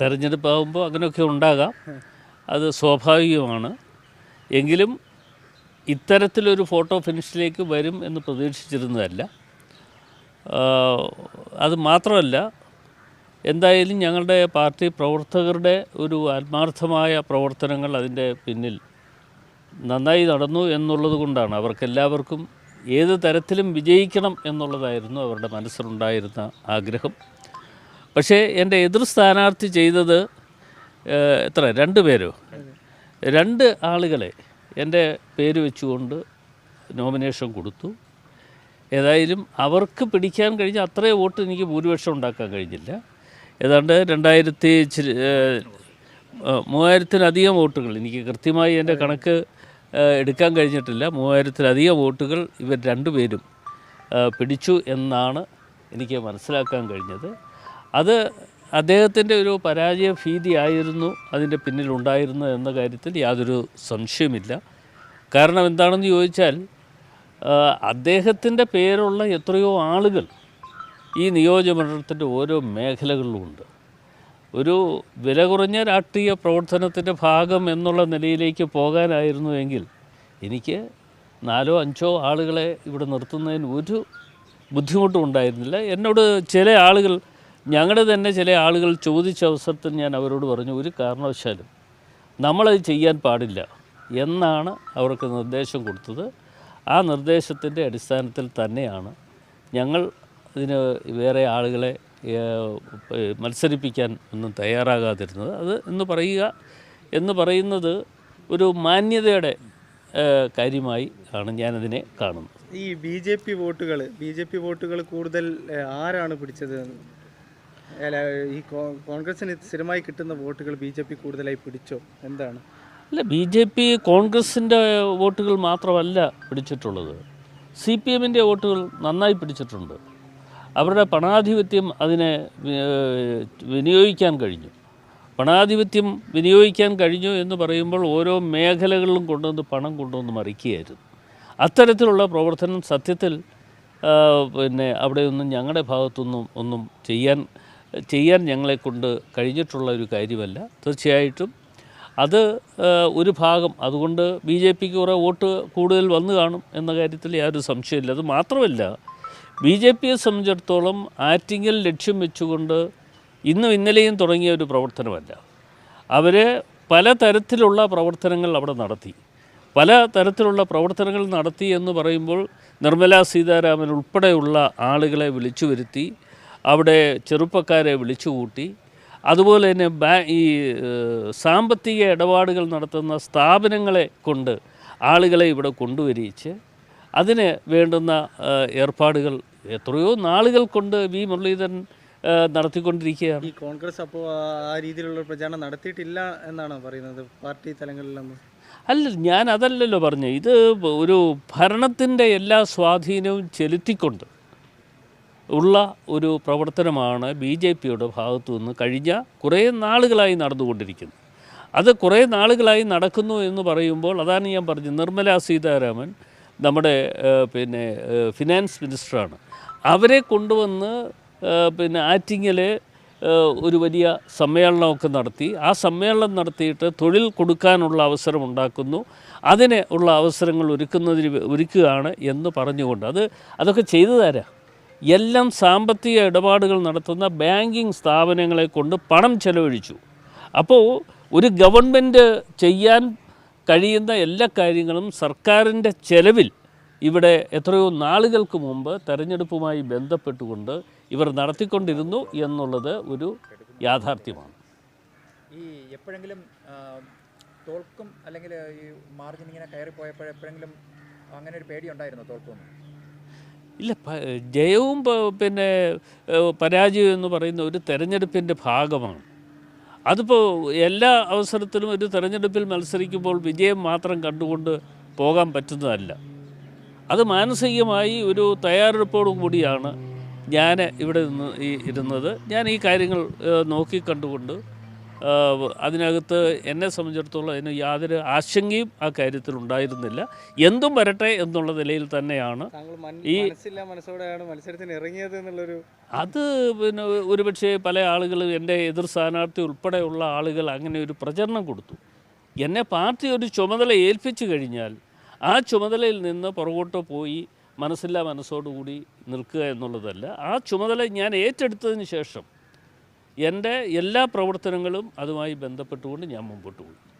തെരഞ്ഞെടുപ്പാകുമ്പോൾ അങ്ങനെയൊക്കെ ഉണ്ടാകാം. അത് സ്വാഭാവികമാണ്. എങ്കിലും ഇത്തരത്തിലൊരു ഫോട്ടോ ഫിനിഷിലേക്ക് വരും എന്ന് പ്രതീക്ഷിച്ചിരുന്നതല്ല. അത് മാത്രമല്ല എന്തായാലും ഞങ്ങളുടെ പാർട്ടി പ്രവർത്തകരുടെ ഒരു ആത്മാർത്ഥമായ പ്രവർത്തനങ്ങൾ അതിന്റെ പിന്നിൽ നന്നായി നടന്നു എന്നുള്ളത് കൊണ്ടാണ്. അവർക്കെല്ലാവർക്കും ഏത് തരത്തിലും വിജയിക്കണം എന്നുള്ളതായിരുന്നു അവരുടെ മനസ്സിലുണ്ടായിരുന്ന ആഗ്രഹം. പക്ഷേ എന്റെ എതിർ സ്ഥാനാർത്ഥി ചെയ്തത് എത്ര? രണ്ട് പേരോ? രണ്ട് ആളുകളെ എന്റെ പേര് വെച്ചുകൊണ്ട് നോമിനേഷൻ കൊടുത്തു. ഏതായാലും അവർക്ക് പിടിക്കാൻ കഴിഞ്ഞ അത്രയും വോട്ട് എനിക്ക് ഭൂരിപക്ഷം ഉണ്ടാക്കാൻ കഴിഞ്ഞില്ല. ഏതാണ്ട് രണ്ടായിരത്തി മൂവായിരത്തിലധികം വോട്ടുകൾ എനിക്ക് കൃത്യമായി എന്റെ കണക്ക് എടുക്കാൻ കഴിഞ്ഞിട്ടില്ല. മൂവായിരത്തിലധികം വോട്ടുകൾ ഇവർ രണ്ടുപേരും പിടിച്ചു എന്നാണ് എനിക്ക് മനസ്സിലാക്കാൻ കഴിഞ്ഞത്. അത് അദ്ദേഹത്തിന്റെ ഒരു പരാജയ ഭീതി ആയിരുന്നു അതിന്റെ പിന്നിലുണ്ടായിരുന്നത് എന്ന കാര്യത്തിൽ യാതൊരു സംശയമില്ല കാരണം എന്താണെന്ന് ചോദിച്ചാൽ അദ്ദേഹത്തിന്റെ പേരുള്ള എത്രയോ ആളുകൾ ഈ നിയോജകമണ്ഡലത്തിന്റെ ഓരോ മേഖലകളിലുമുണ്ട് ഒരു വില കുറഞ്ഞ രാഷ്ട്രീയ പ്രവർത്തനത്തിന്റെ ഭാഗം എന്നുള്ള നിലയിലേക്ക് പോകാനായിരുന്നു എങ്കിൽ എനിക്ക് നാലോ അഞ്ചോ ആളുകളെ ഇവിടെ നിർത്തുന്നതിന് ഒരു ബുദ്ധിമുട്ടും ഉണ്ടായിരുന്നില്ല. എന്നോട് ചില ആളുകൾ ഞങ്ങളുടെ തന്നെ ചില ആളുകൾ ചോദിച്ച അവസരത്തിൽ ഞാൻ അവരോട് പറഞ്ഞു ഒരു കാരണവശാലും നമ്മളത് ചെയ്യാൻ പാടില്ല എന്നാണ് അവർക്ക് നിർദ്ദേശം കൊടുത്തത്. ആ നിർദ്ദേശത്തിന്റെ അടിസ്ഥാനത്തിൽ തന്നെയാണ് ഞങ്ങൾ ഇതിന് വേറെ ആളുകളെ മത്സരിപ്പിക്കാൻ ഒന്നും തയ്യാറാകാതിരുന്നത്. അത് എന്ന് പറയുക എന്ന് പറയുന്നത് ഒരു മാന്യതയുടെ കാര്യമായി ആണ് ഞാനതിനെ കാണുന്നത്. ഈ ബി ജെ പി വോട്ടുകൾ ബി ജെ പി വോട്ടുകൾ കൂടുതൽ ആരാണ് പിടിച്ചത് അല്ല ഈ കോൺഗ്രസിന് സ്ഥിരമായി കിട്ടുന്ന വോട്ടുകൾ ബി ജെ പി കൂടുതലായി പിടിച്ചോ? എന്താണ്? അല്ല ബി ജെ പി കോൺഗ്രസിന്റെ വോട്ടുകൾ മാത്രമല്ല പിടിച്ചിട്ടുള്ളത്. സി പി എമ്മിന്റെ വോട്ടുകൾ നന്നായി പിടിച്ചിട്ടുണ്ട്. അവരുടെ പണാധിപത്യം അതിനെ വിനിയോഗിക്കാൻ കഴിഞ്ഞു. പണാധിപത്യം വിനിയോഗിക്കാൻ കഴിഞ്ഞു എന്ന് പറയുമ്പോൾ ഓരോ മേഖലകളിലും കൊണ്ടുവന്ന് പണം കൊണ്ടുവന്ന് മറിക്കുകയായിരുന്നു. അത്തരത്തിലുള്ള പ്രവർത്തനം സത്യത്തിൽ പിന്നെ അവിടെയൊന്നും ഞങ്ങളുടെ ഭാഗത്തൊന്നും ഒന്നും ചെയ്യാൻ ചെയ്യാൻ ഞങ്ങളെക്കൊണ്ട് കഴിഞ്ഞിട്ടുള്ള ഒരു കാര്യമല്ല. തീർച്ചയായിട്ടും അത് ഒരു ഭാഗം അതുകൊണ്ട് ബി ജെ പിക്ക് കുറേ വോട്ട് കൂടുതൽ വന്നു കാണും എന്ന കാര്യത്തിൽ യാതൊരു സംശയമില്ല. അത് മാത്രമല്ല ബി ജെ പിയെ സംബന്ധിച്ചിടത്തോളം ആറ്റിങ്ങൽ ലക്ഷ്യം വെച്ചുകൊണ്ട് ഇന്നും ഇന്നലെയും തുടങ്ങിയ ഒരു പ്രവർത്തനമല്ല. അവർ പലതരത്തിലുള്ള പ്രവർത്തനങ്ങൾ അവിടെ നടത്തി. പല തരത്തിലുള്ള പ്രവർത്തനങ്ങൾ നടത്തി എന്ന് പറയുമ്പോൾ നിർമ്മലാ സീതാരാമൻ ഉൾപ്പെടെയുള്ള ആളുകളെ വിളിച്ചു വരുത്തി അവിടെ ചെറുപ്പക്കാരെ വിളിച്ചുകൂട്ടി. അതുപോലെ തന്നെ ബാ ഈ സാമ്പത്തിക ഇടപാടുകൾ നടത്തുന്ന സ്ഥാപനങ്ങളെ കൊണ്ട് ആളുകളെ ഇവിടെ കൊണ്ടുവരിച്ച് അതിന് വേണ്ടുന്ന ഏർപ്പാടുകൾ എത്രയോ നാളുകൾ കൊണ്ട് വി. മുരളീധരൻ നടത്തിക്കൊണ്ടിരിക്കുകയാണ്. ഈ കോൺഗ്രസ് അപ്പോൾ ആ രീതിയിലുള്ള പ്രചാരണം നടത്തിയിട്ടില്ല എന്നാണ് പറയുന്നത്? പാർട്ടി തലങ്ങളിലൊന്നും അല്ല ഞാൻ അതല്ലല്ലോ പറഞ്ഞു ഇത് ഒരു ഭരണത്തിന്റെ എല്ലാ സ്വാധീനവും ചെലുത്തിക്കൊണ്ട് ഉള്ള ഒരു പ്രവർത്തനമാണ് ബി ജെ പിയുടെ ഭാഗത്തു നിന്ന് കഴിഞ്ഞ കുറേ നാളുകളായി നടന്നുകൊണ്ടിരിക്കുന്നത്. അത് കുറേ നാളുകളായി നടക്കുന്നു എന്ന് പറയുമ്പോൾ അതാണ് ഞാൻ പറഞ്ഞത്. നിർമ്മല സീതാരാമൻ നമ്മുടെ പിന്നെ ഫിനാൻസ് മിനിസ്റ്ററാണ്. അവരെ കൊണ്ടുവന്ന് പിന്നെ ആറ്റിങ്ങിൽ ഒരു വലിയ സമ്മേളനമൊക്കെ നടത്തി. ആ സമ്മേളനം നടത്തിയിട്ട് തൊഴിൽ കൊടുക്കാനുള്ള അവസരം ഉണ്ടാക്കുന്നു. അതിന് ഉള്ള അവസരങ്ങൾ ഒരുക്കുന്നതിന് ഒരുക്കുകയാണ് എന്ന് പറഞ്ഞുകൊണ്ട്. അത് അതൊക്കെ ചെയ്തു തരാം എല്ലാം സാമ്പത്തിക ഇടപാടുകൾ നടത്തുന്ന ബാങ്കിങ് സ്ഥാപനങ്ങളെ കൊണ്ട് പണം ചെലവഴിച്ചു. അപ്പോൾ ഒരു ഗവൺമെന്റ് ചെയ്യാൻ കഴിയുന്ന എല്ലാ കാര്യങ്ങളും സർക്കാരിന്റെ ചെലവിൽ ഇവിടെ എത്രയോ നാളുകൾക്ക് മുമ്പ് തെരഞ്ഞെടുപ്പുമായി ബന്ധപ്പെട്ടുകൊണ്ട് ഇവർ നടത്തിക്കൊണ്ടിരുന്നു എന്നുള്ളത് ഒരു യാഥാർത്ഥ്യമാണ്. ഈ എപ്പോഴെങ്കിലും തോൽക്കും അല്ലെങ്കിൽ ഈ മാർജിൻ ഇങ്ങനെ കയറിപ്പോയപ്പോഴെപ്പോഴെങ്കിലും അങ്ങനെ ഒരു പേടി ഉണ്ടായിരുന്നോ തോൽക്കുമെന്ന്? ഇല്ല ജയവും പിന്നെ പരാജയവും എന്ന് പറയുന്ന ഒരു തെരഞ്ഞെടുപ്പിന്റെ ഭാഗമാണ്. അതിപ്പോൾ എല്ലാ അവസരത്തിലും ഒരു തെരഞ്ഞെടുപ്പിൽ മത്സരിക്കുമ്പോൾ വിജയം മാത്രം കണ്ടുകൊണ്ട് പോകാൻ പറ്റുന്നതല്ല. അത് മാനസികമായി ഒരു തയ്യാറെടുപ്പോടു കൂടിയാണ് ഞാൻ ഇവിടെ നിന്ന് ഇരുന്നത്. ഞാൻ ഈ കാര്യങ്ങൾ നോക്കിക്കണ്ടുകൊണ്ട് അതിനകത്ത് എന്നെ സംബന്ധിച്ചിടത്തോളം അതിന് യാതൊരു ആശങ്കയും ആ കാര്യത്തിൽ ഉണ്ടായിരുന്നില്ല. എന്തും വരട്ടെ എന്നുള്ള നിലയിൽ തന്നെയാണ് ഈ- മനസ്സോടെയാണ് മത്സരത്തിന് ഇറങ്ങിയത് എന്നുള്ളൊരു അത് പിന്നെ ഒരുപക്ഷെ പല ആളുകൾ എന്റെ എതിർ സ്ഥാനാർത്ഥി ഉൾപ്പെടെയുള്ള ആളുകൾ അങ്ങനെ ഒരു പ്രചരണം കൊടുത്തു. എന്നെ പാർട്ടി ഒരു ചുമതല ഏൽപ്പിച്ചു കഴിഞ്ഞാൽ ആ ചുമതലയിൽ നിന്ന് പുറകോട്ട് പോയി മനസ്സില്ലാ മനസ്സോടുകൂടി നിൽക്കുക എന്നുള്ളതല്ല. ആ ചുമതല ഞാൻ ഏറ്റെടുത്തതിന് ശേഷം എന്റെ എല്ലാ പ്രവർത്തനങ്ങളും അതുമായി ബന്ധപ്പെട്ടുകൊണ്ട് ഞാൻ മുമ്പോട്ട് പോയി